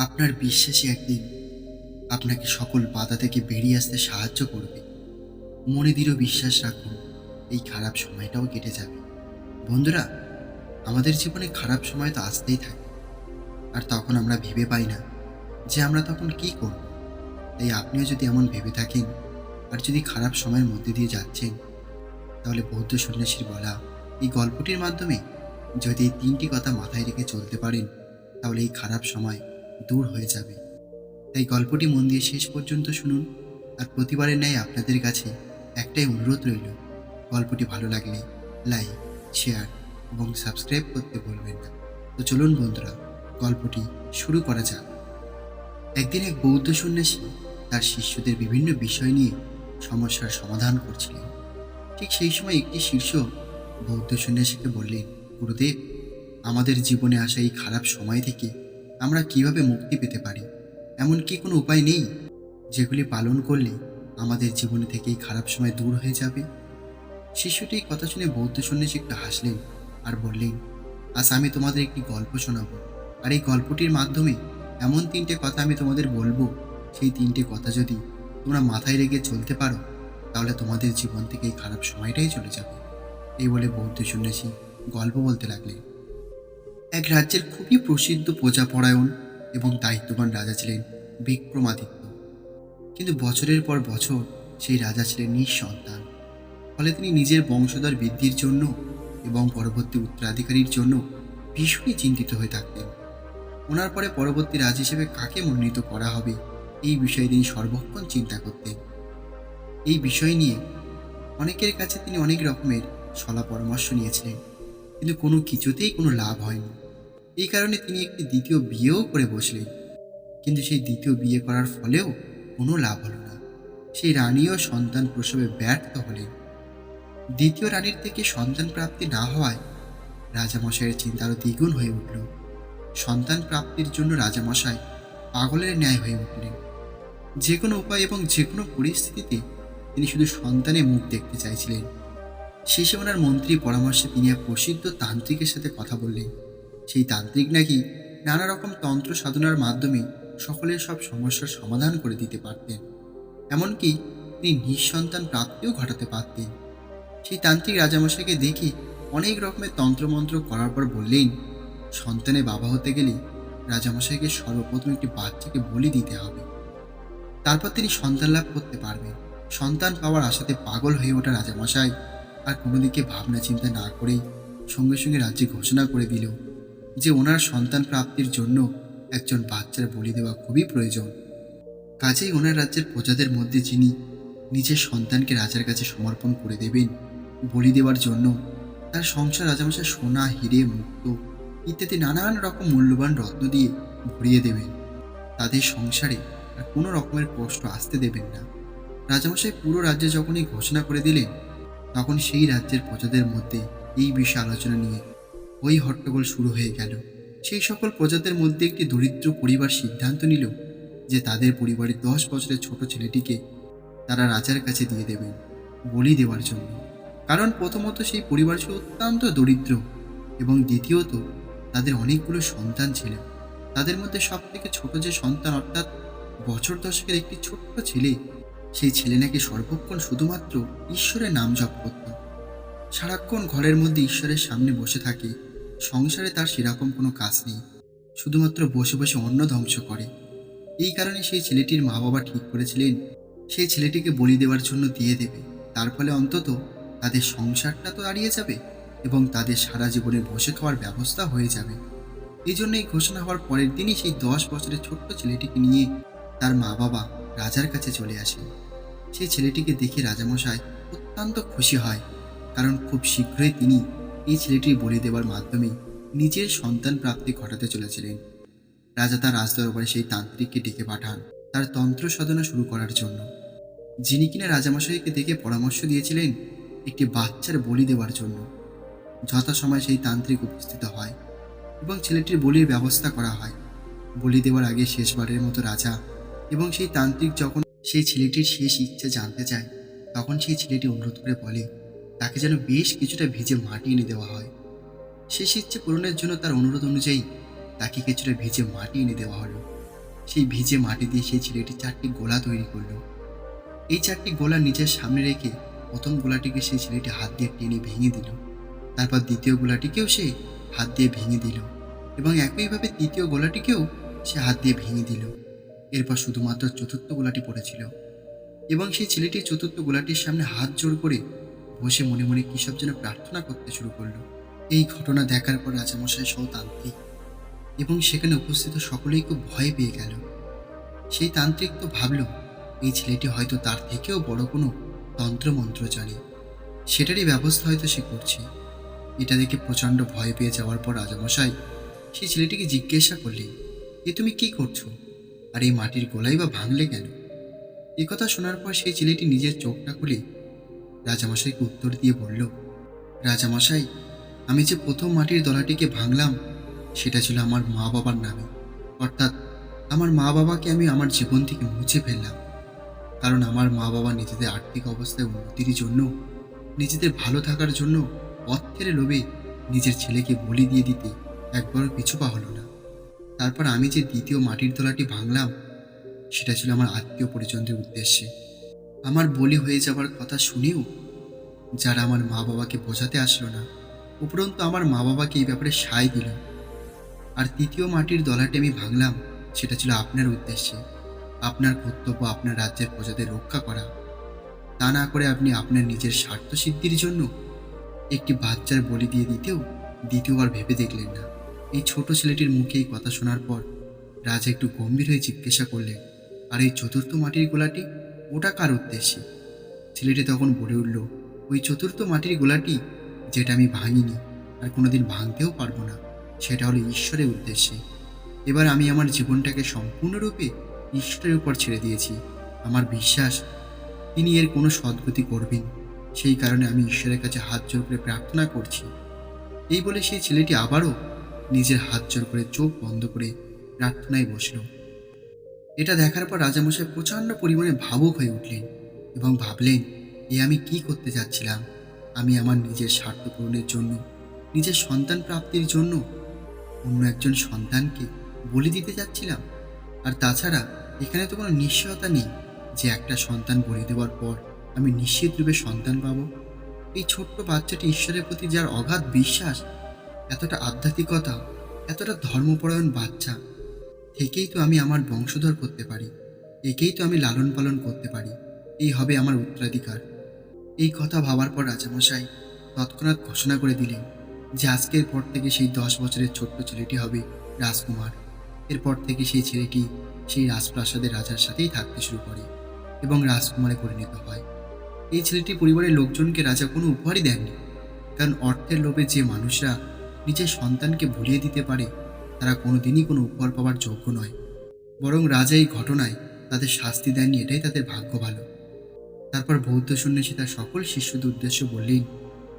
আপনার বিশ্বাসী একদিন আপনাকে সকল বাধা থেকে বেরিয়ে আসতে সাহায্য করবে। মনে দৃঢ় বিশ্বাস রাখুন, এই খারাপ সময়টাও কেটে যাবে। বন্ধুরা, আমাদের জীবনে খারাপ সময় তো আসতেই থাকে। আর তখন আমরা ভেবে পাই না যে আমরা তখন কি করব। তাই আপনিও যদি এমন ভেবে থাকেন আর যদি খারাপ সময়ের মধ্যে দিয়ে যাচ্ছেন, তাহলে বৌদ্ধ সন্ন্যাসীর বলা এই গল্পটির মাধ্যমে যদি এই তিনটি কথা মাথায় রেখে চলতে পারেন, তাহলে এই খারাপ সময় দূর হয়ে যাবে। তাই গল্পটি মন দিয়ে শেষ পর্যন্ত শুনুন আর প্রতিবারের ন্যায় আপনাদের কাছে একটাই অনুরোধ রইল, গল্পটি ভালো লাগলে লাইক, শেয়ার এবং সাবস্ক্রাইব করতে ভুলবেন না। তো চলুন বন্ধুরা, গল্পটি শুরু করা যাক। একদিন এক বৌদ্ধ সন্ন্যাসী তার শিষ্যদের বিভিন্ন বিষয় নিয়ে সমস্যার সমাধান করছিলেন। ঠিক সেই সময় একটি শিষ্য বৌদ্ধ সন্ন্যাসীকে বললেন, গুরুদেব, আমাদের জীবনে আসা এই খারাপ সময় থেকে আমরা কীভাবে মুক্তি পেতে পারি? এমন কি কোনো উপায় নেই? যেগুলি পালন করলে আমাদের জীবনে থেকে খারাপ সময় দূর হয়ে যাবে? শিশুটি এই কথা শুনে বৌদ্ধ সন্ন্যাসী একটু হাসলেন আর বললেন, আজ আমি তোমাদের একটি গল্প শোনাবো। আর এই গল্পটির মাধ্যমে এমন তিনটে কথা আমি তোমাদের বলব। সেই তিনটে কথা যদি তোমরা মাথায় রেখে চলতে পারো, তাহলে তোমাদের জীবন থেকে এই খারাপ সময়টাই চলে যাবে। এই বলে বৌদ্ধ সন্ন্যাসী গল্প বলতে লাগলেন। এক রাজ্যের খুবই প্রসিদ্ধ প্রজাপরায়ণ এবং দায়িত্ববান রাজা ছিলেন বিক্রমাদিত্য। কিন্তু বছরের পর বছর সেই রাজা ছিলেন নিঃসন্তান। ফলে তিনি নিজের বংশধর বৃদ্ধির জন্য এবং পরবর্তী উত্তরাধিকারীর জন্য ভীষণই চিন্তিত হয়ে থাকতেন। ওনার পরে পরবর্তী রাজ হিসেবে কাকে মনোনীত করা হবে এই বিষয়ে তিনি সর্বক্ষণ চিন্তা করতেন। এই বিষয় নিয়ে অনেকের কাছে তিনি অনেক রকমের সলা পরামর্শ নিয়েছিলেন, কিন্তু কোনো কিছুতেই কোনো লাভ হয়নি। এই কারণে তিনি একটি দ্বিতীয় বিয়েও করে বসলেন। কিন্তু সেই দ্বিতীয় বিয়ে করার ফলেও কোনো লাভ হলো না। সেই রানীও সন্তান প্রসবে ব্যর্থ হলেন। দ্বিতীয় রানীর থেকে সন্তান প্রাপ্তি না হওয়ায় রাজামশাইয়ের চিন্তা আরও দ্বিগুণ হয়ে উঠল। সন্তান প্রাপ্তির জন্য রাজামশাই পাগলের ন্যায় হয়ে উঠলেন। যে কোনো উপায় এবং যে কোনো পরিস্থিতিতে তিনি শুধু সন্তানের মুখ দেখতে চাইছিলেন। শেষে ওনার মন্ত্রী পরামর্শে তিনি এক প্রসিদ্ধ তান্ত্রিকের সাথে কথা বললেন। সেই তান্ত্রিক নাকি নানা রকম তন্ত্র সাধনার মাধ্যমে সকলের সব সমস্যার সমাধান করে দিতে পারতেন। এমনকি তিনি নিঃসন্তান প্রাপ্তিও ঘটাতে পারতেন। সেই তান্ত্রিক রাজামশাইকে দেখে অনেক রকমের তন্ত্রমন্ত্র করার পর বললেন, সন্তানের বাবা হতে গেলে রাজামশাইকে সর্বপ্রথম একটি বাচ্চাকে বলি দিতে হবে। তারপর তিনি সন্তান লাভ করতে পারবেন। সন্তান পাওয়ার আশাতে পাগল হয়ে ওঠা রাজামশাই আর কোনো দিকে ভাবনা চিন্তা না করেই সঙ্গে সঙ্গে রাজ্যে ঘোষণা করে দিল যে ওনার সন্তান প্রাপ্তির জন্য একজন বাচ্চার বলি দেওয়া খুবই প্রয়োজন। কাজেই ওনার রাজ্যের প্রজাদের মধ্যে যিনি নিজের সন্তানকে রাজার কাছে সমর্পণ করে দেবেন, বলি দেওয়ার জন্য তার সংসার রাজামশাই সোনা, হিরে, মুক্ত ইত্যাদি নানান রকম মূল্যবান রত্ন দিয়ে ভরিয়ে দেবেন। তাদের সংসারে আর কোনো রকমের কষ্ট আসতে দেবেন না। রাজামশাই পুরো রাজ্যে যখনই ঘোষণা করে দিলেন, তখন সেই রাজ্যের প্রজাদের মধ্যে এই বিষয়ে আলোচনা নিয়ে ওই হট্টগোল শুরু হয়ে গেল। সেই সকল প্রজাদের মধ্যে একটি দরিদ্র পরিবার সিদ্ধান্ত নিল যে তাদের পরিবারের দশ বছরের ছোট ছেলেটিকে তারা রাজার কাছে দিয়ে দেবেন বলি দেওয়ার জন্য। কারণ প্রথমত সেই পরিবার ছিল অত্যন্ত দরিদ্র এবং দ্বিতীয়ত তাদের অনেকগুলো সন্তান ছিল। তাদের মধ্যে সব থেকে ছোট যে সন্তান অর্থাৎ বছর দশকের একটি ছোট্ট ছেলে, সেই ছেলে নাকি সর্বক্ষণ শুধুমাত্র ঈশ্বরের নাম জপ করত। সারাক্ষণ ঘরের মধ্যে ঈশ্বরের সামনে বসে থাকে সংসারে তার সেরকম কোনো কাজ নেই, শুধুমাত্র বসে বসে অন্ন ধ্বংস করে। এই কারণে সেই ছেলেটির মা বাবা ঠিক করেছিলেন, সেই ছেলেটিকে বলি দেওয়ার জন্য দিয়ে দেবে। তার ফলে অন্তত তাদের সংসারটা তো দাঁড়িয়ে যাবে এবং তাদের সারা জীবনে বসে খাওয়ার ব্যবস্থা হয়ে যাবে। এই জন্য এই ঘোষণা হওয়ার পরের দিনই সেই দশ বছরের ছোট্ট ছেলেটিকে নিয়ে তার মা বাবা রাজার কাছে চলে আসেন। সেই ছেলেটিকে দেখে রাজামশাই অত্যন্ত খুশি হয়, কারণ খুব শীঘ্রই তিনি এই ছেলেটির বলি দেওয়ার মাধ্যমে নিজের সন্তান প্রাপ্তি ঘটাতে চলেছিলেন। রাজা তার রাজদরবারে সেই তান্ত্রিককে ডেকে পাঠান, তার তন্ত্র সাধনা শুরু করার জন্য। যিনি কিনা রাজামশাইকে দেখে পরামর্শ দিয়েছিলেন, একটি বাচ্চার বলি দেওয়ার জন্য। যথাসময় সেই তান্ত্রিক উপস্থিত হয় এবং ছেলেটির বলির ব্যবস্থা করা হয়। বলি দেওয়ার আগে শেষবারের মতো রাজা এবং সেই তান্ত্রিক যখন সেই ছেলেটির শেষ ইচ্ছা জানতে চায়, তখন সেই ছেলেটি অনুরোধ করে বলে তাকে যেন বেশ কিছুটা ভিজে মাটি এনে দেওয়া হয়। শেষ ইচ্ছে পূরণের জন্য তার অনুরোধ অনুযায়ী তাকে কিছুটা ভিজে মাটি এনে দেওয়া হলো। সেই ভিজে মাটি দিয়ে সেই ছেলেটি চারটি গোলা তৈরি করল। এই চারটি গোলা নিজের সামনে রেখে প্রথম গোলাটিকে সেই ছেলেটি হাত দিয়ে টেনে ভেঙে দিল। তারপর দ্বিতীয় গোলাটিকেও সে হাত দিয়ে ভেঙে দিল এবং একইভাবে তৃতীয় গোলাটিকেও সে হাত দিয়ে ভেঙে দিল। এরপর শুধুমাত্র চতুর্থ গোলাটি পড়েছিল এবং সেই ছেলেটি চতুর্থ গোলাটির সামনে হাত জোর করে বসে মনে মনে কী সব যেন প্রার্থনা করতে শুরু করল। এই ঘটনা দেখার পর রাজামশাই সহ তান্ত্রিক এবং সেখানে উপস্থিত সকলেই খুব ভয় পেয়ে গেল। সেই তান্ত্রিক তো ভাবল, এই ছেলেটি হয়তো তার থেকেও বড় কোনো তন্ত্রমন্ত্র জানে। সেটারই ব্যবস্থা হয়তো সে করছে। এটা দেখে প্রচণ্ড ভয় পেয়ে যাওয়ার পর রাজামশাই সেই ছেলেটিকে জিজ্ঞাসা করলে এ তুমি কি করছ? আর এই মাটির গোলাই বা ভাঙলে কেন? কথা শোনার পর সেই ছেলেটি নিজের চোখটা খুলে রাজামশাইকে উত্তর দিয়ে বলল, রাজামশাই, আমি যে প্রথম মাটির দলাটিকে ভাঙলাম, সেটা ছিল আমার মা বাবার নামে। অর্থাৎ আমার মা বাবাকে আমি আমার জীবন থেকে মুছে ফেললাম। কারণ আমার মা বাবা নিজেদের আর্থিক অবস্থায় উন্নতির জন্য, নিজেদের ভালো থাকার জন্য অর্থের লোভে নিজের ছেলেকে বলি দিয়ে দিতে একবারও পিছু পা হলো না। তারপর আমি যে দ্বিতীয় মাটির তলাটি ভাঙলাম, সেটা ছিল আমার আত্মীয় পরিজনদের উদ্দেশ্যে। আমার বলি হয়ে যাওয়ার কথা শুনেও যারা আমার মা বাবাকে বোঝাতে আসলো না, উপরন্তু আমার মা বাবাকে এই ব্যাপারে সায় দিল। আর তৃতীয় মাটির দলাটি আমি ভাঙলাম, সেটা ছিল আপনার উদ্দেশ্যে। আপনার কর্তব্য আপনার রাজ্যের প্রজাদের রক্ষা করা। তা না করে আপনি আপনার নিজের স্বার্থ সিদ্ধির জন্য একটি বাচ্চার বলি দিয়ে দিতেও দ্বিতীয়বার ভেবে দেখলেন না। এই ছোট ছেলেটির মুখে এই কথা শোনার পর রাজা একটু গম্ভীর হয়ে জিজ্ঞাসা করলেন, আর এই চতুর্থ মাটির গোলাটি ওটা কার উদ্দেশ্যে? ছেলেটি তখন বলে উঠল, ওই চতুর্থ মাটির গোলাটি যেটা আমি ভাঙিনি, আর কোনোদিন ভাঙতেও পারব না, সেটা হলো ঈশ্বরের উদ্দেশ্যে। এবার আমি আমার জীবনটাকে সম্পূর্ণরূপে ঈশ্বরের উপর ছেড়ে দিয়েছি, আমার বিশ্বাস, তিনি এর কোনো সদ্গতি করবেন। সেই কারণে আমি ঈশ্বরের কাছে হাত জোর করে প্রার্থনা করছি। এই বলে সেই ছেলেটি আবারও নিজের হাত জোর করে চোখ বন্ধ করে প্রার্থনায় বসল। এটা দেখার পর রাজামশাই প্রচণ্ড পরিমাণে ভাবুক হয়ে উঠলেন এবং ভাবলেন, এ আমি কি করতে যাচ্ছিলাম? আমি আমার নিজের স্বার্থ পূরণের জন্য, নিজের সন্তান প্রাপ্তির জন্য অন্য একজন সন্তানকে বলি দিতে যাচ্ছিলাম? আর তাছাড়া এখানে তো কোনো নিশ্চয়তা নেই যে একটা সন্তান বলি দেওয়ার পর আমি নিশ্চিত রূপে সন্তান পাবো? এই ছোট্ট বাচ্চাটি ঈশ্বরের প্রতি যার অগাধ বিশ্বাস, এতটা আধ্যাত্মিকতা, এতটা ধর্মপরায়ণ বাচ্চা থেকেই তো আমি আমার বংশধর করতে পারি, একেই তো আমি লালন পালন করতে পারি, এই হবে আমার উত্তরাধিকার। এই কথা ভাবার পর রাজামশাই তৎক্ষণাৎ ঘোষণা করে দিলেন যে আজকের পর থেকে সেই দশ বছরের ছোট্ট ছেলেটি হবে রাজকুমার। এরপর থেকে সেই ছেলেটি সেই রাজপ্রাসাদের রাজার সাথেই থাকতে শুরু করে এবং রাজকুমারে পরিণত হয়। এই ছেলেটি পরিবারের লোকজনকে রাজা কোনো উপহারই দেননি, কারণ অর্থের লোভে যে মানুষরা নিজের সন্তানকে ভুলিয়ে দিতে পারে তারা কোনোদিনই কোনো উপহার পাওয়ার যোগ্য নয়। বরং রাজা এই ঘটনায় তাদের শাস্তি দেননি, এটাই তাদের ভাগ্য ভালো। তারপর বৌদ্ধ সন্ন্যাসী তার সকল শিষ্যদের উদ্দেশ্য বললেন,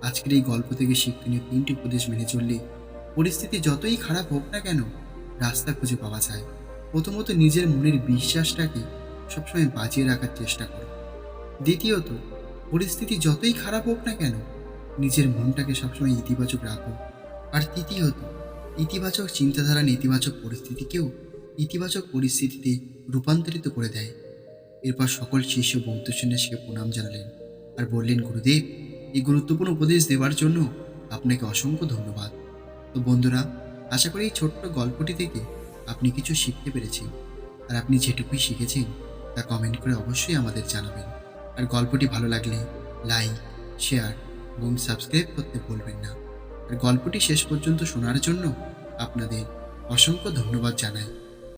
আজকের এই গল্প থেকে শিক্ষণীয় তিনটি উপদেশ মেনে চললে পরিস্থিতি যতই খারাপ হোক না কেন রাস্তা খুঁজে পাওয়া যায়। প্রথমত নিজের মনের বিশ্বাসটাকে সবসময় বাঁচিয়ে রাখার চেষ্টা করো। দ্বিতীয়ত, পরিস্থিতি যতই খারাপ হোক না কেন নিজের মনটাকে সবসময় ইতিবাচক রাখো। আর তৃতীয়ত ইতিবাচক চিন্তাধারা নেতিবাচক পরিস্থিতিকেও ইতিবাচক পরিস্থিতিতে রূপান্তরিত করে দেয়। এরপর সকল শিষ্য বৌদ্ধ সন্ন্যাসীকে প্রণাম জানালেন আর বললেন, গুরুদেব, এই গুরুত্বপূর্ণ উপদেশ দেওয়ার জন্য আপনাকে অসংখ্য ধন্যবাদ। তো বন্ধুরা, আশা করি এই ছোট্ট গল্পটি থেকে আপনি কিছু শিখতে পেরেছেন। আর আপনি যেটুকুই শিখেছেন, তা কমেন্ট করে অবশ্যই আমাদের জানাবেন। আর গল্পটি ভালো লাগলে লাইক, শেয়ার এবং সাবস্ক্রাইব করতে ভুলবেন না। গল্পটি শেষ পর্যন্ত শোনার জন্য আপনাদের অসংখ্য ধন্যবাদ জানাই।